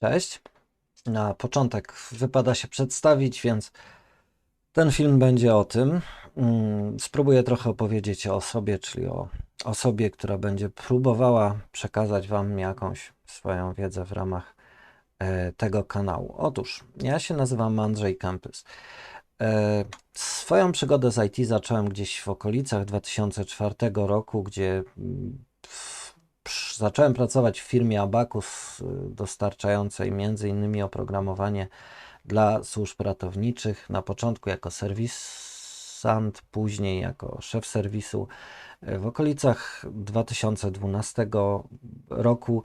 Cześć. Na początek wypada się przedstawić, więc ten film będzie o tym. Mm, Spróbuję trochę opowiedzieć o sobie, czyli o osobie, która będzie próbowała przekazać Wam jakąś swoją wiedzę w ramach e, tego kanału. Otóż, ja się nazywam Andrzej Kempys. E, Swoją przygodę z IT zacząłem gdzieś w okolicach 2004 roku, gdzie mm, zacząłem pracować w firmie Abacus, y, dostarczającej innymi oprogramowanie dla służb ratowniczych. Na początku jako serwisant, później jako szef serwisu. E, W okolicach 2012 roku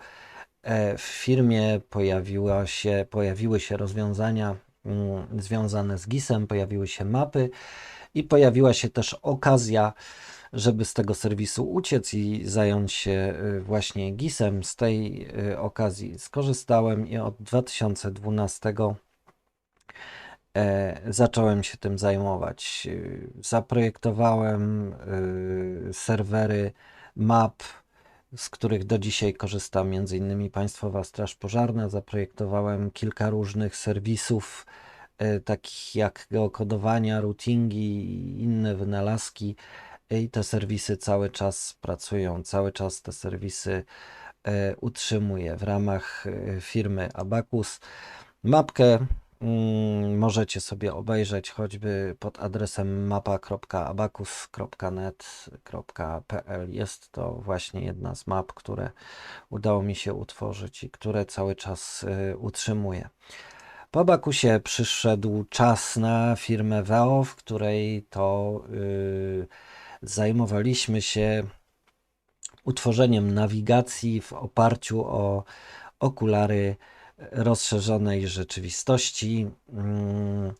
e, w firmie pojawiła się, pojawiły się rozwiązania mm, związane z GIS-em, pojawiły się mapy i pojawiła się też okazja, żeby z tego serwisu uciec i zająć się y, właśnie GIS-em. Z tej y, okazji skorzystałem i od 2012 e, zacząłem się tym zajmować. Y, Zaprojektowałem serwery map, z których do dzisiaj korzysta m.in. Państwowa Straż Pożarna. Zaprojektowałem kilka różnych serwisów, e, takich jak geokodowania, routingi i inne wynalazki. I te serwisy cały czas pracują, cały czas te serwisy e, utrzymuję w ramach e, firmy Abacus. Mapkę mm, możecie sobie obejrzeć choćby pod adresem mapa.abacus.net.pl. Jest to właśnie jedna z map, które udało mi się utworzyć i które cały czas e, utrzymuję. Po Abacusie przyszedł czas na firmę Veo, w której to y, zajmowaliśmy się utworzeniem nawigacji w oparciu o okulary rozszerzonej rzeczywistości. Mm,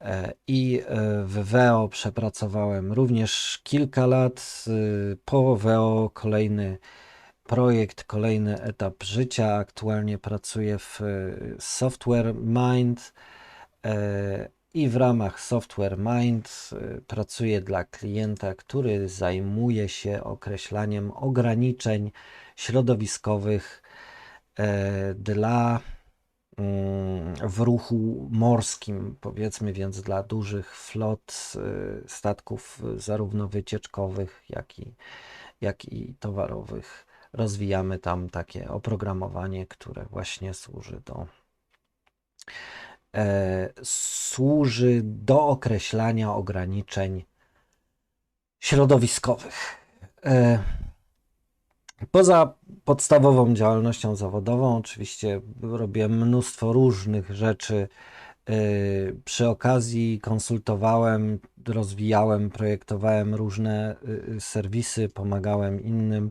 e, I e, w Veo przepracowałem również kilka lat. y, Po Veo kolejny projekt, kolejny etap życia. Aktualnie pracuję w y, Software Mind e, i w ramach Software Mind y, pracuję dla klienta, który zajmuje się określaniem ograniczeń środowiskowych e, dla mm, w ruchu morskim, powiedzmy więc dla dużych flot y, statków y, zarówno wycieczkowych, jak i, jak i towarowych. Rozwijamy tam takie oprogramowanie, które właśnie służy do e, służy do określania ograniczeń środowiskowych. E, Poza podstawową działalnością zawodową, oczywiście robię mnóstwo różnych rzeczy. Yy, Przy okazji konsultowałem, rozwijałem, projektowałem różne yy, serwisy, pomagałem innym.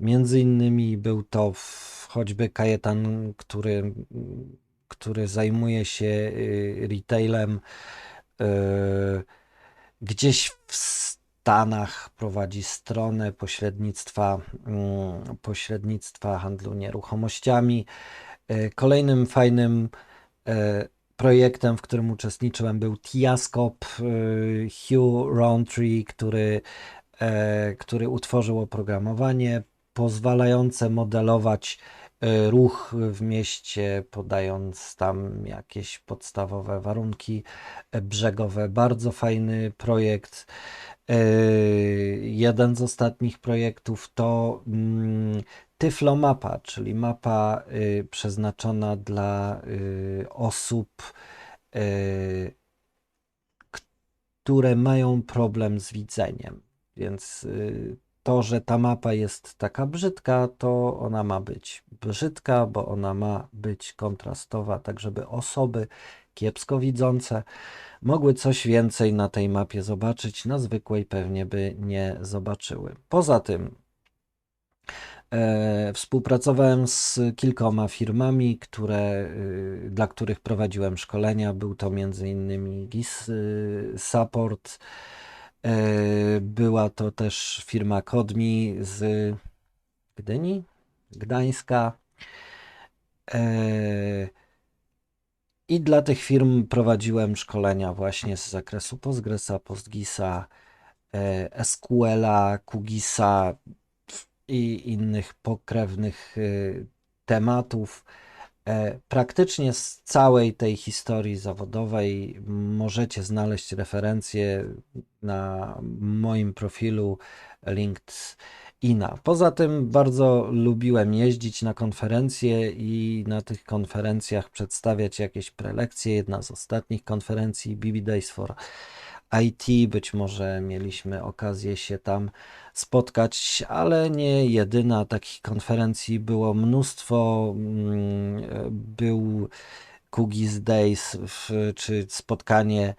Między innymi był to choćby Kajetan, który, który zajmuje się yy, retailem. Yy, Gdzieś w Stanach prowadzi stronę pośrednictwa, mm, pośrednictwa handlu nieruchomościami. E, Kolejnym fajnym projektem, w którym uczestniczyłem, był Tiascope e, Hugh Roundtree, który, który utworzył oprogramowanie pozwalające modelować ruch w mieście, podając tam jakieś podstawowe warunki e, brzegowe. Bardzo fajny projekt. Yy, Jeden z ostatnich projektów to mm, Tyflomapa, czyli mapa y, przeznaczona dla y, osób, y, które mają problem z widzeniem. Więc to, że ta mapa jest taka brzydka, to ona ma być brzydka, bo ona ma być kontrastowa, tak żeby osoby kiepsko widzące mogły coś więcej na tej mapie zobaczyć, na zwykłej pewnie by nie zobaczyły. Poza tym e, współpracowałem z kilkoma firmami, które, y, dla których prowadziłem szkolenia. Był to m.in. GIS y, Support, była to też firma Kodmi z Gdyni, Gdańska. E, I dla tych firm prowadziłem szkolenia właśnie z zakresu Postgresa, PostGISa, e, SQL-a, QGISa i innych pokrewnych tematów. E, Praktycznie z całej tej historii zawodowej możecie znaleźć referencje na moim profilu LinkedIna. Poza tym bardzo lubiłem jeździć na konferencje i na tych konferencjach przedstawiać jakieś prelekcje. Jedna z ostatnich konferencji BB Days for IT, być może mieliśmy okazję się tam spotkać, ale nie jedyna. Takich konferencji było mnóstwo. Mm, Był Kugis Days, czy spotkanie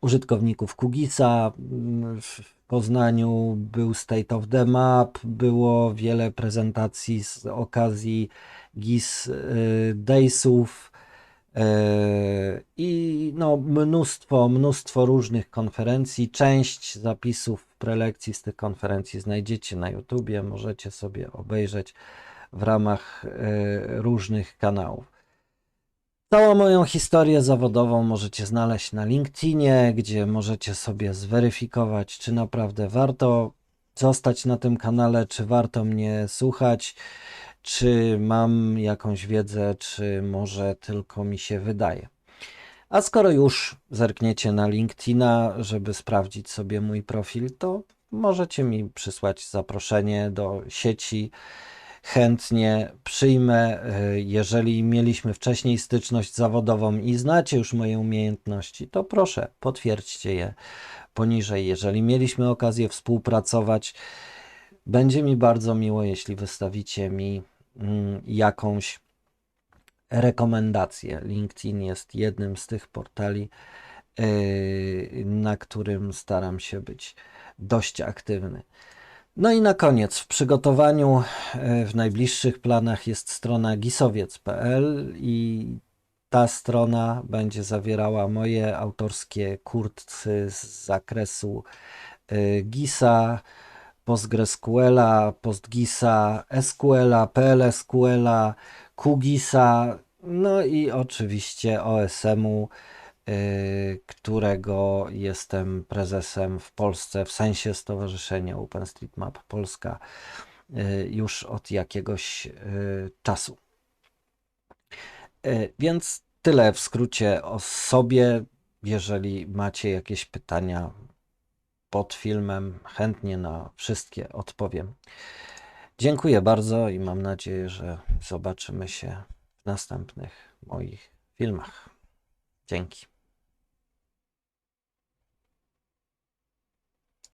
użytkowników Kugisa mm, w Poznaniu, był State of the Map, było wiele prezentacji z okazji GIS y, Daysów. E, I no, mnóstwo, mnóstwo różnych konferencji. Część zapisów prelekcji z tych konferencji znajdziecie na YouTubie. Możecie sobie obejrzeć w ramach e, różnych kanałów. Całą moją historię zawodową możecie znaleźć na LinkedInie, gdzie możecie sobie zweryfikować, czy naprawdę warto zostać na tym kanale, czy warto mnie słuchać czy mam jakąś wiedzę, czy może tylko mi się wydaje. A skoro już zerkniecie na LinkedIna, żeby sprawdzić sobie mój profil, to możecie mi przysłać zaproszenie do sieci. Chętnie przyjmę. E, Jeżeli mieliśmy wcześniej styczność zawodową i znacie już moje umiejętności, to proszę, potwierdźcie je poniżej. Jeżeli mieliśmy okazję współpracować, będzie mi bardzo miło, jeśli wystawicie mi jakąś rekomendację. LinkedIn jest jednym z tych portali, yy, na którym staram się być dość aktywny. No i na koniec, w przygotowaniu, yy, w najbliższych planach jest strona gisowiec.pl i ta strona będzie zawierała moje autorskie kursy z zakresu yy, GISa, PostgreSQL-a, PostGISa, SQL-a, PLSQL-a, QGISa, no i oczywiście OSM-u, y, którego jestem prezesem w Polsce, w sensie Stowarzyszenia OpenStreetMap Polska y, już od jakiegoś y, czasu. Więc tyle w skrócie o sobie. Jeżeli macie jakieś pytania pod filmem, chętnie na wszystkie odpowiem. Dziękuję bardzo i mam nadzieję, że zobaczymy się w następnych moich filmach. Dzięki.